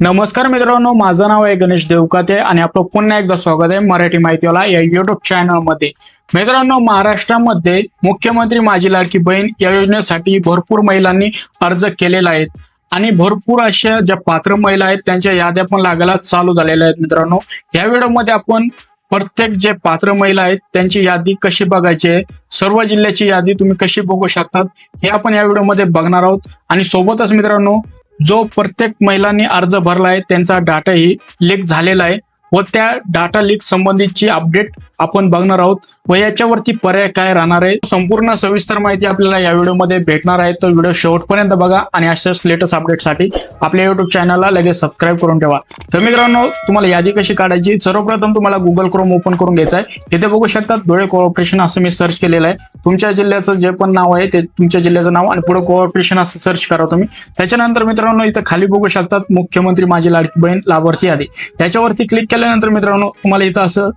नमस्कार मित्रांनो माझं नाव आहे गणेश देवकाते आणि आपलं पुन्हा एकदा स्वागत आहे मराठी माहितीवाला या युट्यूब चॅनलमध्ये मित्रांनो महाराष्ट्रामध्ये मुख्यमंत्री माझी लाडकी बहीण या योजनेसाठी भरपूर महिलांनी अर्ज केलेला आहे. आणि भरपूर अशा ज्या पात्र महिला आहेत त्यांच्या याद्या पण लागायला चालू झालेल्या आहेत मित्रांनो. या व्हिडिओमध्ये आपण प्रत्येक जे पात्र महिला आहेत त्यांची यादी कशी बघायची आहे सर्व जिल्ह्याची यादी तुम्ही कशी बघू शकतात हे आपण या व्हिडिओमध्ये बघणार आहोत. आणि सोबतच मित्रांनो जो प्रत्येक महिलांनी अर्ज भरला आहे त्यांचा डाटाही लीक झालेला आहे व त्या डाटा लीक संबंधीची अपडेट आपण बघणार आहोत. व याच्यावरती पर्याय काय राहणार आहे? संपूर्ण सविस्तर माहिती आपल्याला या व्हिडिओमध्ये भेटणार आहे. तो व्हिडिओ शेवटपर्यंत बघा आणि अशाच लेटेस्ट अपडेटसाठी आपल्या युट्यूब चॅनलला लगेच सबस्क्राईब करून ठेवा. तर मित्रांनो तुम्हाला यादी कशी काढायची? सर्वप्रथम तुम्हाला गुगल क्रोम ओपन करून घ्यायचं आहे. इथे बघू शकता धुळे कोऑपरेशन असं मी सर्च केलेलं आहे. तुमच्या जिल्ह्याचं जे पण नाव आहे ते तुमच्या जिल्ह्याचं नाव आणि पुढे कोऑपरेशन असं सर्च करा तुम्ही. त्याच्यानंतर मित्रांनो इथं खाली बघू शकतात मुख्यमंत्री माझी लाडकी बहीण लाभार्थी यादी. याच्यावरती क्लिक केल्यानंतर मित्रांनो तुम्हाला इथं असं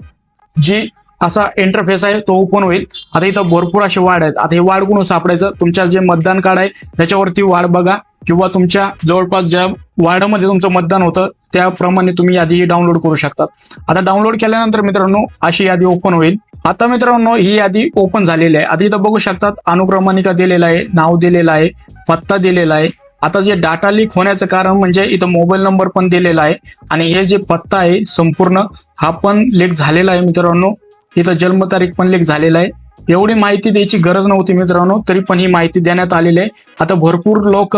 जी असा इंटरफेस आहे तो ओपन होईल. आता इथं भरपूर असे वाढ आहेत. आता हे वाढ कुठून सापडायचं? तुमच्या जे मतदान कार्ड आहे त्याच्यावरती वाढ बघा. किंवा तुमच्या जवळपास ज्या वार्डामध्ये तुमचं मतदान होतं त्याप्रमाणे तुम्ही यादी डाउनलोड करू शकतात आता डाउनलोड केल्यानंतर मित्रांनो अशी यादी ओपन होईल. आता मित्रांनो ही यादी ओपन झालेली आहे. आता इथं बघू शकतात अनुक्रमणिका दिलेला आहे नाव दिलेलं आहे पत्ता दिलेला आहे. आता जे डाटा लीक होण्याचं कारण म्हणजे इथं मोबाईल नंबर पण दिलेला आहे. आणि हे जे पत्ता आहे संपूर्ण हा पण लेक झालेला आहे मित्रांनो. इथं जन्मतारीख पण लेक झालेला आहे. एवढी माहिती द्यायची गरज नव्हती मित्रांनो तरी पण ही माहिती देण्यात आलेली आहे. आता भरपूर लोक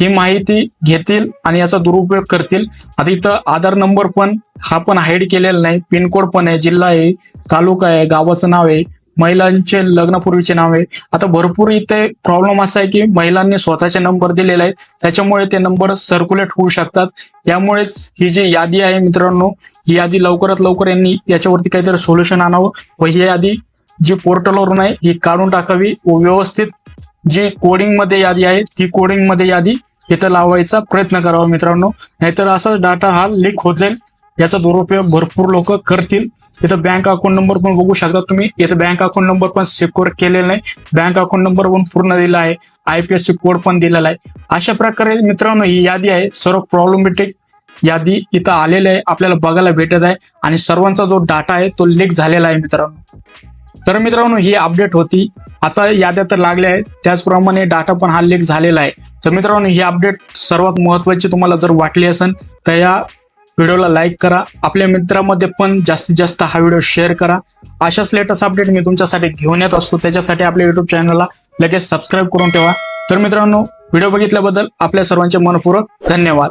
ही माहिती घेतील आणि याचा दुरुपयोग करतील. आता इथं आधार नंबर पण हा पण हाईड केलेला नाही. पिनकोड पण आहे जिल्हा आहे तालुका आहे गावाचं नाव आहे. महिलांचे लग्नापूर्वीचे नाव आहे. आता भरपूर इथे प्रॉब्लेम असा आहे की महिलांनी स्वतःचे नंबर दिलेले आहेत. त्याच्यामुळे ते नंबर सर्क्युलेट होऊ शकतात. यामुळेच ही जी यादी आहे मित्रांनो ही यादी लवकरात लवकर यांनी याच्यावरती काहीतरी सोल्युशन आणावं. व ही यादी जी पोर्टलवरून आहे ही काढून टाकावी व व्यवस्थित जी कोडिंगमध्ये यादी आहे ती कोडिंगमध्ये यादी इथं लावायचा प्रयत्न करावा मित्रांनो. नाहीतर असाच डाटा हा लीक होत जाईल. याचा दुरुपयोग भरपूर लोक करतील. इथं बँक अकाउंट नंबर पण बघू शकता तुम्ही. इथं बँक अकाउंट नंबर पण सिक्युअर केलेला नाही. बँक अकाउंट नंबर पण पूर्ण दिला आहे. आयपीएससी कोड पण दिलेला आहे. अशा प्रकारे मित्रांनो ही यादी आहे. सर्व प्रॉब्लेमॅटिक यादी इथं आलेली आहे. आपल्याला बघायला भेटत आहे. आणि सर्वांचा जो डाटा आहे तो लीक झालेला आहे मित्रांनो. तर मित्रांनो ही अपडेट होती. आता याद्या तर लागल्या आहेत. त्याचप्रमाणे डाटा पण हा लीक झालेला आहे. तर मित्रांनो ही अपडेट सर्वात महत्वाची तुम्हाला जर वाटली असेल तर या व्हिडिओला लाईक करा. आपल्या मित्रामध्ये पण जास्तीत जास्त हा व्हिडिओ शेअर करा. अशाच लेटेस्ट अपडेट मी तुमच्यासाठी घेऊन येत असतो. त्याच्यासाठी आपल्या युट्यूब चॅनलला लगेच सबस्क्राईब करून ठेवा. तर मित्रांनो व्हिडिओ बघितल्याबद्दल आपल्या सर्वांचे मनपूर्वक धन्यवाद.